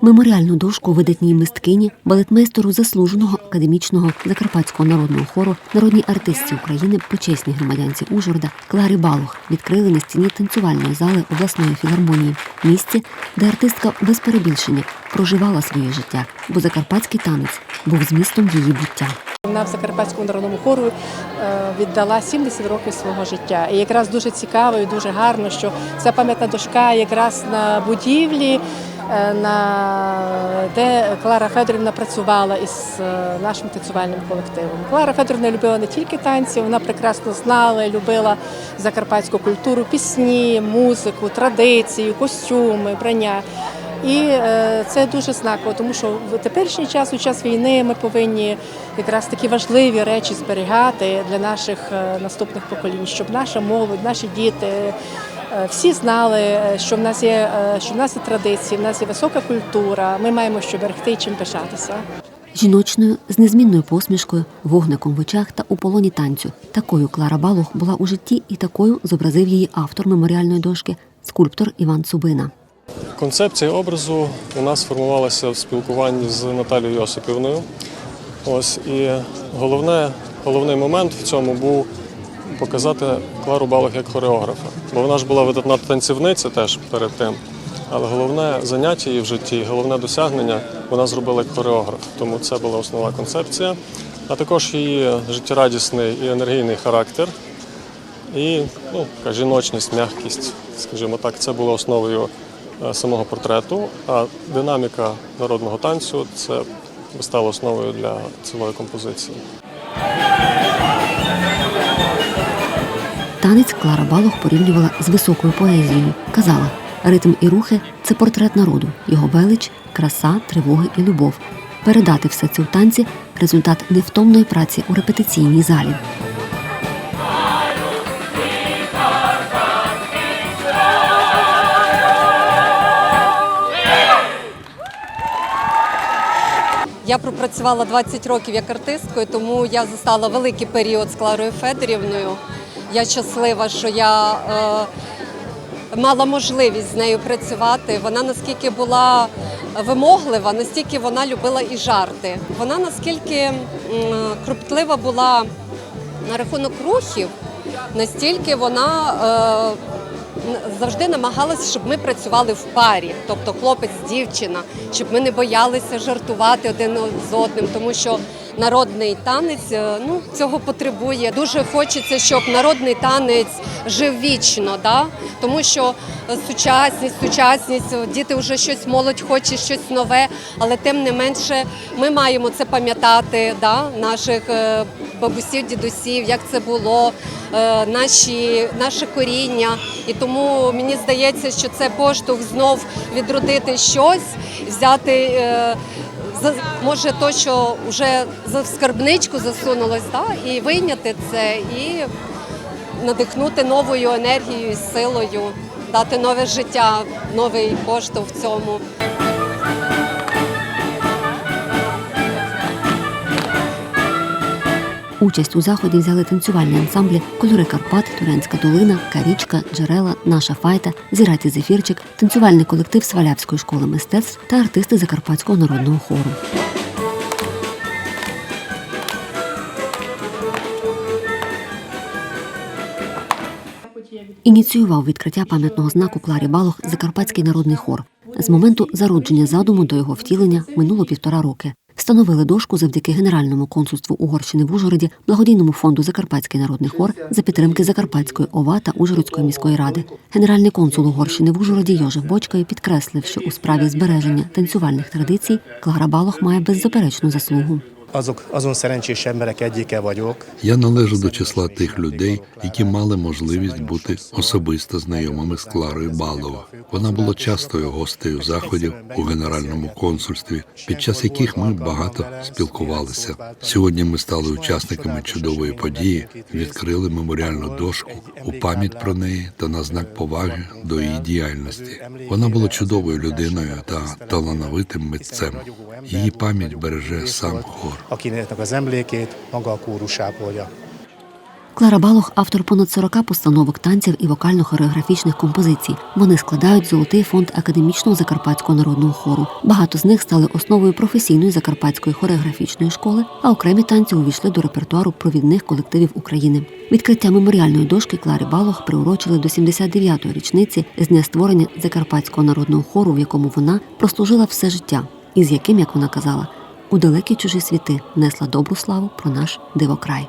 Меморіальну дошку видатній мисткині, балетмейстеру заслуженого академічного Закарпатського народного хору, народній артистці України, почесній громадянці Ужгорода Кларі Балух відкрили на стіні танцювальної зали обласної філармонії, місці, де артистка без перебільшення проживала своє життя, бо закарпатський танець був змістом її буття. Вона в Закарпатському народному хору е, віддала 70 років свого життя. І якраз дуже цікаво і дуже гарно, що ця пам'ятна дошка якраз на будівлі, де Клара Федорівна працювала із е, нашим танцювальним колективом. Клара Федорівна любила не тільки танці, вона прекрасно знала любила закарпатську культуру, пісні, музику, традиції, костюми, брання. І е, це дуже знаково, тому що в теперішній час, у час війни, ми повинні якраз такі важливі речі зберігати для наших е, наступних поколінь, щоб наша молодь, наші діти. Е, Всі знали, е, що в нас є е, що в нас є традиції, в нас є висока культура. Ми маємо що берегти і чим пишатися. Жіночною, з незмінною посмішкою, вогником в очах та у полоні танцю. Такою Клара Балух була у житті і такою зобразив її автор меморіальної дошки, скульптор Іван Цубина. Концепція образу у нас формувалася в спілкуванні з Наталією Йосипівною. Ось і головне, головний момент в цьому був показати Клару Балох як хореографа. Бо вона ж була видатна танцівниця теж перед тим. Але головне заняття її в житті, головне досягнення вона зробила як хореограф. Тому це була основна концепція. А також її життєрадісний і енергійний характер. І ну, така жіночність, м'якість, скажімо так, це було основою е, самого портрету. А динаміка народного танцю це стало основою для цілої композиції. Танець Клара Балух порівнювала з високою поезією. Казала, ритм і рухи це портрет народу, його велич, краса, тривоги і любов. Передати все це в танці результат невтомної праці у репетиційній залі. Я пропрацювала 20 років як артисткою, тому я застала великий період з Кларою Федорівною. Я щаслива, що я е, мала можливість з нею працювати. Вона наскільки була вимоглива, настільки вона любила і жарти. Вона наскільки е, кропітлива була на рахунок рухів, настільки вона. Завжди намагалася, щоб ми працювали в парі, тобто хлопець, дівчина, щоб ми не боялися жартувати один з одним, тому що народний танець е, ну, цього потребує. Дуже хочеться, щоб народний танець жив вічно, да? тому що сучасність, сучасність, діти вже щось молодь хоче, щось нове, але тим не менше ми маємо це пам'ятати, да? наших е, бабусів, дідусів, як це було, е, наші, наше коріння. І тому мені здається, що це поштовх знов відродити щось, взяти. е, Може, то, що вже за- скарбничку засунулось, да? і вийняти це, і надихнути новою енергією, силою, дати нове життя, новий поштовх в цьому. Участь у заході взяли танцювальні ансамблі Кольори Карпат, Турянська долина, Карічка, Джерела, Наша Файта, Зіраті Зефірчик, танцювальний колектив Свалявської школи мистецтв та артисти Закарпатського народного хору. Ініціював відкриття пам'ятного знаку Кларі Балох Закарпатський народний хор. З моменту зародження задуму до його втілення минуло півтора роки. Встановили дошку завдяки Генеральному консульству Угорщини в Ужгороді, благодійному фонду Закарпатський народний хор за підтримки Закарпатської ОВА та Ужгородської міської ради. Генеральний консул Угорщини в Ужгороді Йожев Бочкай підкреслив, що у справі збереження танцювальних традицій Клара Балох має беззаперечну заслугу. Azok, azon szerencsés emberek egyike vagyok, Я належу до числа тих людей, які мали можливість бути особисто знайомими з Кларою Балова. Вона була частою гостею заходів у генеральному консульстві, під час яких ми багато спілкувалися. Сьогодні ми стали учасниками чудової події, відкрили меморіальну дошку у пам'ять про неї та на знак поваги до її діяльності. Вона була чудовою людиною та талановитим митцем. Її пам'ять береже сам хор. Akinek az emlékét maga a kórus ápolja. Клара Балох автор понад 40 постановок танців і вокально-хореографічних композицій. Вони складають золотий фонд академічного закарпатського народного хору. Багато з них стали основою професійної закарпатської хореографічної школи, а окремі танці увійшли до репертуару провідних колективів України. Відкриття меморіальної дошки Клари Балох приурочили до 79-ї річниці з дня створення закарпатського народного хору, в якому вона прослужила все життя, і з яким, як вона казала, у далекі чужі світи несла добру славу про наш дивокрай.